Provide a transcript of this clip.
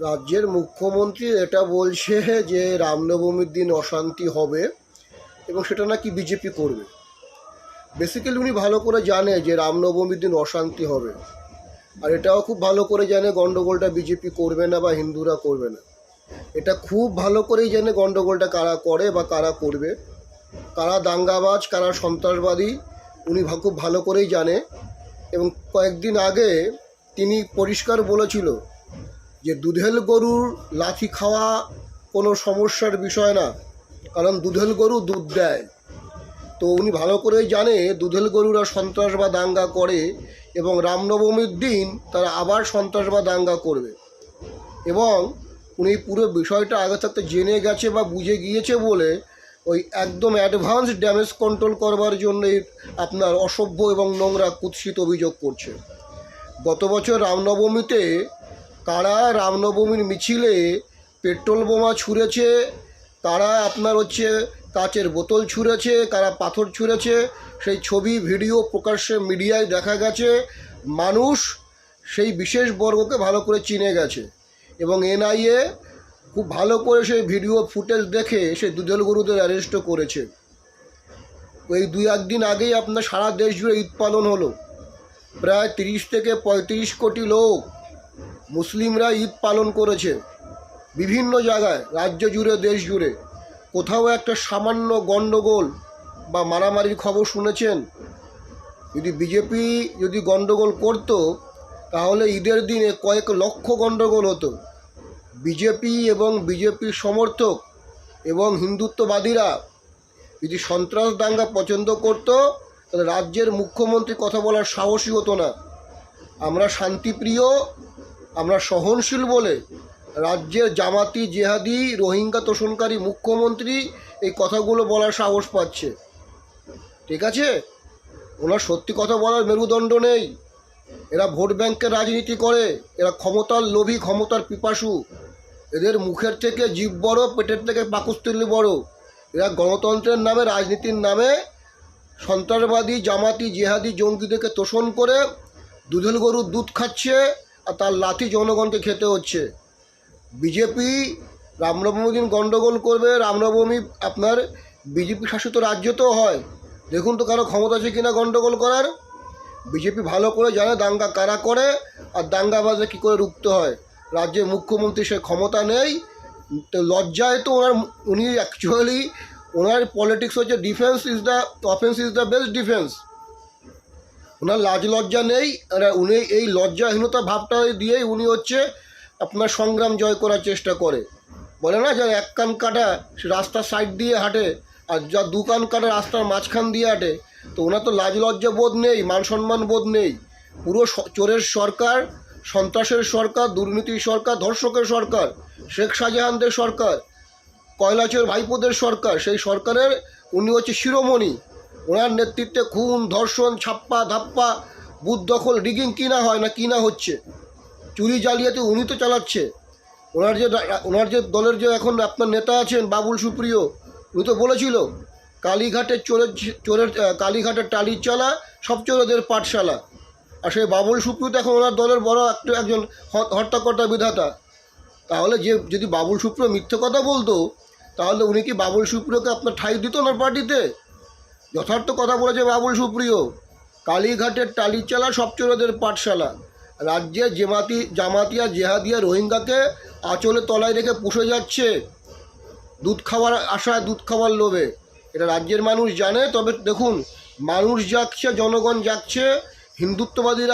রাজ্যের মুখ্যমন্ত্রী এটা বলছে যে রামনবমীর দিন অশান্তি হবে এবং সেটা নাকি বিজেপি করবে। বেসিক্যালি উনি ভালো করে জানে যে রামনবমীর দিন অশান্তি হবে। আর এটাও খুব ভালো করে জানে গণ্ডগোলটা বিজেপি করবে না বা হিন্দুরা করবে না। এটা খুব ভালো করেই জানে গণ্ডগোলটা কারা করে বা কারা করবে। কারা দাঙ্গাবাজ, কারা সন্ত্রাসবাদী, উনি খুব ভালো করেই জানে। এবং কয়েকদিন আগে তিনি পরিষ্কার বলেছিল যে দুধেল গরুর লাথি খাওয়া কোনো সমস্যার বিষয় না, কারণ দুধেল গরু দুধ দেয়। তো উনি ভালো করেই জানে দুধেল গরুরা সন্ত্রাস বা দাঙ্গা করে এবং রামনবমীর দিন তারা আবার সন্ত্রাস বা দাঙ্গা করবে। এবং উনি পুরো বিষয়টা আগে থাকতে জেনে গেছে বা বুঝে গিয়েছে বলে ওই একদম অ্যাডভান্স ড্যামেজ কন্ট্রোল করবার জন্যই আপনার অসভ্য এবং নোংরা কুৎসিত অভিযোগ করছে। গত বছর রামনবমীতে কারা রামনবমীর মিছিলে পেট্রোল বোমা ছুঁড়েছে, তারা আপনার হচ্ছে কাচের বোতল ছুঁড়েছে, কারা পাথর ছুঁড়েছে, সেই ছবি, ভিডিও প্রকাশ্যে মিডিয়ায় দেখা গেছে, মানুষ সেই বিশেষ বর্গকে ভালো করে চিনে গেছে এবং এনআইএ খুব ভালো করে সেই ভিডিও ফুটেজ দেখে সেই দুদল গুরুদের অ্যারেস্টও করেছে। ওই দুই একদিন আগেই আপনার সারা দেশ জুড়ে ঈদ পালন হলো। প্রায় তিরিশ থেকে পঁয়ত্রিশ কোটি লোক মুসলিমরা ঈদ পালন করেছে বিভিন্ন জায়গায়, রাজ্য জুড়ে, দেশ জুড়ে। কোথাও একটা সামান্য গণ্ডগোল বা মারামারির খবর শুনেছেন? যদি বিজেপি যদি গণ্ডগোল করতো, তাহলে ঈদের দিনে কয়েক লক্ষ গণ্ডগোল হতো। বিজেপি এবং বিজেপির সমর্থক এবং হিন্দুত্ববাদীরা যদি সন্ত্রাস দাঙ্গা পছন্দ করতো, তাহলে রাজ্যের মুখ্যমন্ত্রী কথা বলার সাহসী হতো না। আমরা শান্তিপ্রিয় আমরা সহনশীল বলে রাজ্যের জামাতি, জেহাদি, রোহিঙ্গা তোষণকারী মুখ্যমন্ত্রী এই কথাগুলো বলার সাহস পাচ্ছে। ঠিক আছে? ওনার সত্যি কথা বলার মেরুদণ্ড নেই। এরা ভোট ব্যাংকের রাজনীতি করে, এরা ক্ষমতার লোভী, ক্ষমতার পিপাসু। এদের মুখের থেকে জীব বড়, পেটের থেকে পাকস্থলী বড়। এরা গণতন্ত্রের নামে, রাজনীতির নামে সন্ত্রাসবাদী, জামাতি, জেহাদি, জঙ্গিদেরকে তোষণ করে দুধেল গরুর দুধ খাচ্ছে। তার লাথি জনগণকে খেতে হচ্ছে। বিজেপি রামনবমী দিন গণ্ডগোল করবে, রামনবমী আপনার বিজেপি শাসিত রাজ্যতেও হয়। দেখুন তো কারও ক্ষমতা আছে কিনা গণ্ডগোল করার। বিজেপি ভালো করে জানে দাঙ্গা কারা করে আর দাঙ্গাবাজে কী করে রুখতে হয়। রাজ্যের মুখ্যমন্ত্রী সে ক্ষমতা নেই, তো লজ্জায় তো ওনার, উনি অ্যাকচুয়ালি ওনার পলিটিক্স হচ্ছে defence is the offence is the best defence ওনার লাজ লজ্জা নেই, আর উনি এই লজ্জাহীনতা ভাবটা দিয়েই উনি হচ্ছে আপনার সংগ্রাম জয় করার চেষ্টা করে। বলে না যার এক কান কাটা রাস্তার সাইড দিয়ে হাঁটে, আর যা দু কান কাটা রাস্তার মাঝখান দিয়ে হাঁটে, তো ওনার তো লাজ লজ্জা বোধ নেই, মান সম্মান বোধ নেই। পুরো চোরের সরকার, সন্ত্রাসের সরকার, দুর্নীতির সরকার, ধর্ষকের সরকার, শেখ শাহজাহানদের সরকার কয়লাচের ভাইপোদের সরকার, সেই সরকারের উনি হচ্ছে শিরোমণি। ওনার নেতৃত্বে খুন, ধর্ষণ, ছাপ্পা, ধাপ্পা, বুথ দখল রিগিং কিনা হয় না কিনা হচ্ছে? চুরি, জালিয়াতি উনি তো চালাচ্ছে। ওনার যে ওনার যে দলের যে এখন আপনার নেতা আছেন বাবুল সুপ্রিয়, উনি তো বলেছিল কালীঘাটের চোরের চোরের কালীঘাটের টালির চালা, সব চোরেদের পাঠশালা। আর সেই বাবুল সুপ্রিয় তো এখন ওনার দলের বড় একটা একজন হর্তাকর্তা বিধাতা। তাহলে যে, যদি বাবুল সুপ্রিয় মিথ্যে কথা বলতো, তাহলে উনি কি বাবুল সুপ্রিয়কে আপনার ঠাই দিত ওনার পার্টিতে? যথার্থ কথা বলেছে বাবুল সুপ্রিয়। কালীঘাটের টালিচালা সব চোরদের পাঠশালা। রাজ্যে জেমাতি জামাতিয়া জেহাদিয়া রোহিঙ্গাকে আঁচলে তলায় রেখে পুষে যাচ্ছে। দুধ খাওয়ার আশায় দুধ খাওয়ার লোভে। এটা রাজ্যের মানুষ জানে, তবে দেখুন, মানুষ যাচ্ছে, জনগণ যাচ্ছে, হিন্দুত্ববাদীরা